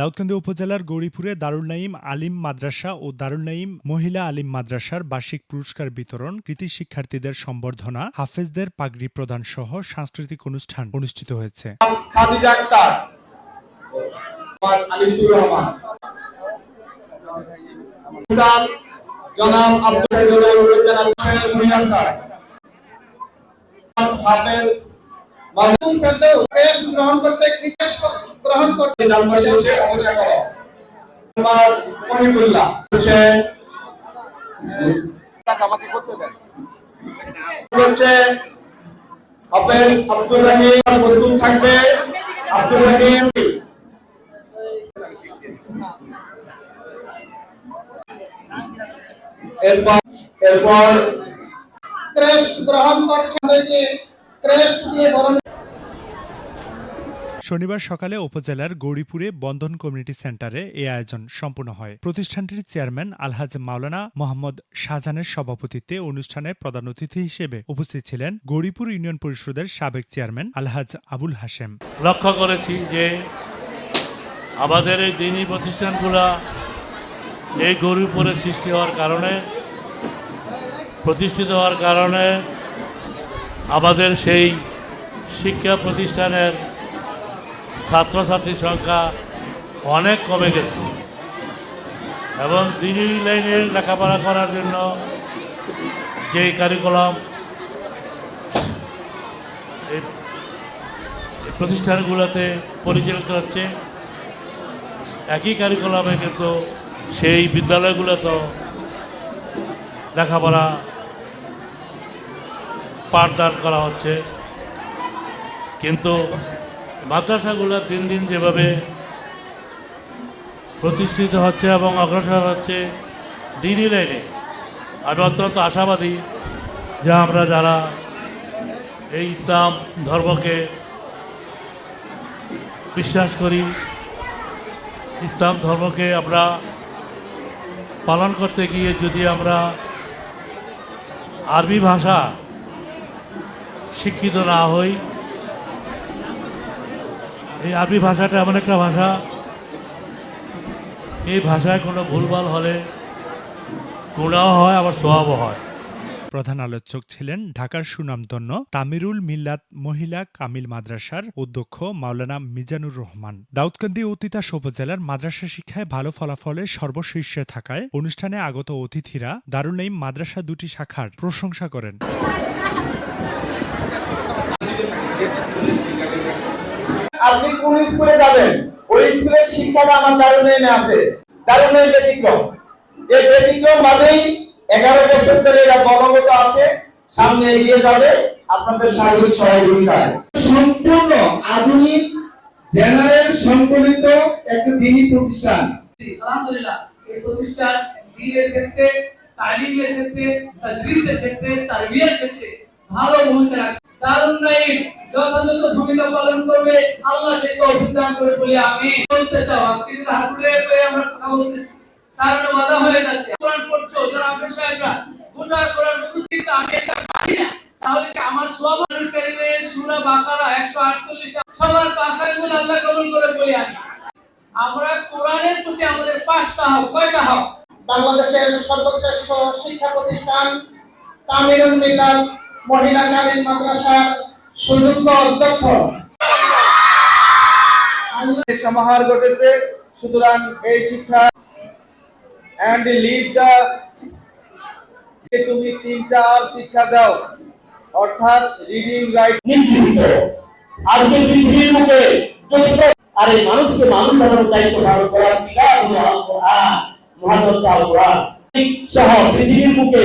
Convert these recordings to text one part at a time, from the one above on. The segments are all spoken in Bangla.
দাউদকান্দি উপজেলার গৌরীপুরে দারুল নাইম আলিম মাদ্রাসা ও দারুল নাইম মহিলা আলিম মাদ্রাসার বার্ষিক পুরস্কার বিতরণ কৃতি শিক্ষার্থীদের সম্বর্ধনা হাফেজদের পাগড়ি প্রদান সহ সাংস্কৃতিক অনুষ্ঠান অনুষ্ঠিত হয়েছে। জনাব আব্দুল হাফেজ মাহমুদ ফেরদৌস টেস্ট গ্রহণ করছে ক্রিকেট গ্রহণ করছে। নাম করো। আমার মহিবুল্লাহ হচ্ছে আমাকে করতে দেন হচ্ছে হাফেজ আব্দুর রহিম প্রস্তুত থাকবে। আব্দুর রহিম। এরপর এরপর ক্রেস্ট গ্রহণ করছেন দেখে ক্রেস্ট দিয়ে বরণ শনিবার সকালে উপজেলার গৌরীপুরে বন্ধন কমিউনিটি সেন্টারে এ আয়োজন সম্পন্ন হয়। প্রতিষ্ঠানটির চেয়ারম্যান আলহাজ মাওলানা মোহাম্মদ শাহজাহানের সভাপতিত্বে অনুষ্ঠানে প্রধান অতিথি হিসেবে উপস্থিত ছিলেন গৌরীপুর ইউনিয়ন পরিষদের সাবেক চেয়ারম্যান আলহাজ আবুল হাশেম। লক্ষ্য করেছি যে আমাদের এই দিনী প্রতিষ্ঠানগুলো এই গরিবপুরে সৃষ্টি হওয়ার কারণে, প্রতিষ্ঠিত হওয়ার কারণে আমাদের সেই শিক্ষা প্রতিষ্ঠানের ছাত্রছাত্রীর সংখ্যা অনেক কমে গেছে। এবং দিনী লাইনে লেখাপড়া করার জন্য যেই কারিকুলাম এই প্রতিষ্ঠানগুলোতে পরিচালিত হচ্ছে, একই কারিকুলামে কিন্তু সেই বিদ্যালয়গুলোতেও লেখাপড়া পাঠদান করা হচ্ছে। কিন্তু মাদ্রাসাগুলো দিন দিন যেভাবে প্রতিষ্ঠিত হচ্ছে এবং অগ্রসর হচ্ছে, দিনই লাইনে। আমি অত্যন্ত আশাবাদী যে আমরা যারা এই ইসলাম ধর্মকে বিশ্বাস করি, ইসলাম ধর্মকে আমরা পালন করতে গিয়ে যদি আমরা আরবি ভাষা শিক্ষিত না হই এই আরবি ভাষাটা এমন একটা ভাষা। এই ভাষায় কোনো ভুলভাল হলে গুণাও হয়, আবার সোয়াবও হয়। প্রধান আলোচক ছিলেন ঢাকার সুনামধন্য তামিরুল মিল্লাত মহিলা কামিল মাদ্রাসার অধ্যক্ষ মাওলানা মিজানুর রহমান। দাউদকান্দি ও তিতাস উপজেলার মাদ্রাসা শিক্ষায় ভালো ফলাফলের সর্বশীর্ষে থাকায় অনুষ্ঠানে আগত অতিথিরা দারুল নাইম মাদ্রাসা দুটি শাখার প্রশংসা করেন। আপনি কোন স্কুলে যাবেন? ওই স্কুলের শিক্ষাটা আমার দারুণে আছে। দারুণের ব্যতিক্রম। এই ব্যতিক্রম ভাবেই এগারো বছর ধরে এরা বলবত আছে সামনে এগিয়ে যাবে। আপনাদের সার্বিক সহযোগিতায়। সম্পূর্ণ আধুনিক জেনারেল সংকলিত একটা দিনী প্রতিষ্ঠান। আলহামদুলিল্লাহ এই প্রতিষ্ঠান দিনের ক্ষেত্রে তালিমের ক্ষেত্রে তাদরিসের ক্ষেত্রে তারবিয়ার ক্ষেত্রে ভালো ভূমিকা রাখছে। দারুণ নাইম যথাযথ ভূমিকা পালন করবে। আল্লাহ সেই তৌফিক দান করে বলি আমি বলতে চাও, আজকে যদি হাতুড়ে পেয়ে আমরা কথা বলতেছি কারণ বাধা হয়ে যাচ্ছে। কোরআন পড়ছো যারা আফের সাহেবরা, গোটা কোরআন কিন্তু আমি এটা পারি না। তাহলে কি আমার সোয়াবুল কারিমে সূরা বাকারা 148 সবার পাঁচাইগুলো আল্লাহ কবুল করে বলি আমি আমরা কোরআনের প্রতি আমাদের পাঁচটা হক কয়টা হক বাংলাদেশের সর্বশ্রেষ্ঠ শিক্ষা প্রতিষ্ঠান তামিরুল মিল্লাত মহিলা কামিল মাদ্রাসার সুযোগ্য অধ্যক্ষ। সমাহার ঘটেছে সুতরাং এই শিক্ষা অ্যান্ড লিভ দা যে তুমি তিনটা আর শিক্ষা দাও অর্থাৎ রিডিং রাইট নিগৃহীত আজকে পৃথিবীর মুখে আর এই মানুষকে মানুষ বানানোর দায়িত্ব পালন করার কিতাব হলো আল কোরআন মহাগ্রন্থ আল কোরআন সহ পৃথিবীর মুখে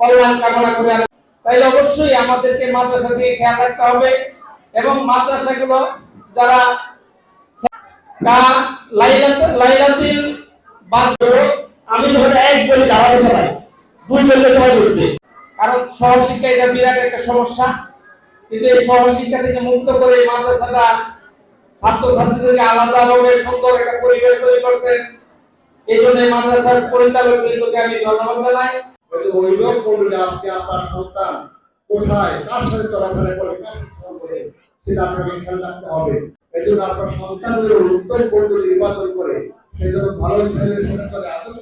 কল্যাণ কামনা করে তাই অবশ্যই আমাদেরকে মাদ্রাসা দিয়ে খেয়াল রাখতে হবে এবং মাদ্রাসাগুলো যারা লাইলাতিল আমি এক কারণ সহশিক্ষা এটা বিরাট একটা সমস্যা। কিন্তু এই সহশিক্ষা থেকে মুক্ত করে মাদ্রাসাটা ছাত্রছাত্রীদেরকে আলাদাভাবে সুন্দর একটা পরিবেশ তৈরি করছেন এই জন্য মাদ্রাসার পরিচালক বৃন্দকে আমি ধন্যবাদ জানাই। হয়তো ওই লোক বলবে আপনি আপনার সন্তান কোথায়? কার সাথে চলাফেরা করে? কার সাথে করে? সেটা আপনাকে খেয়াল রাখতে হবে। এই জন্য আপনার সন্তানদের উত্তম বন্ধু নির্বাচন করে সেই জন্য ভালো ছেলের সাথে চলে, আদর্শ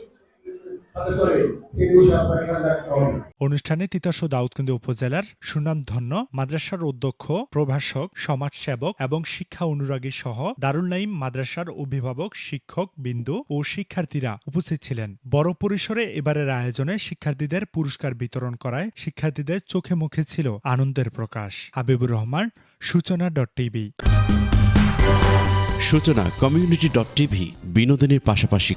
অনুষ্ঠানে তিতাস দাউদকান্দি উপজেলার সুনামধন্য মাদ্রাসার অধ্যক্ষ প্রভাষক সমাজসেবক এবং শিক্ষা অনুরাগী সহ দারুল নাইম মাদ্রাসার অভিভাবক শিক্ষক বিন্দু ও শিক্ষার্থীরা উপস্থিত ছিলেন। বড় পরিসরে এবারের আয়োজনে শিক্ষার্থীদের পুরস্কার বিতরণ করায় শিক্ষার্থীদের চোখে মুখে ছিল আনন্দের প্রকাশ। Habibur Rahman Suchona dot TV. Suchona community dot TV বিনোদনের পাশাপাশি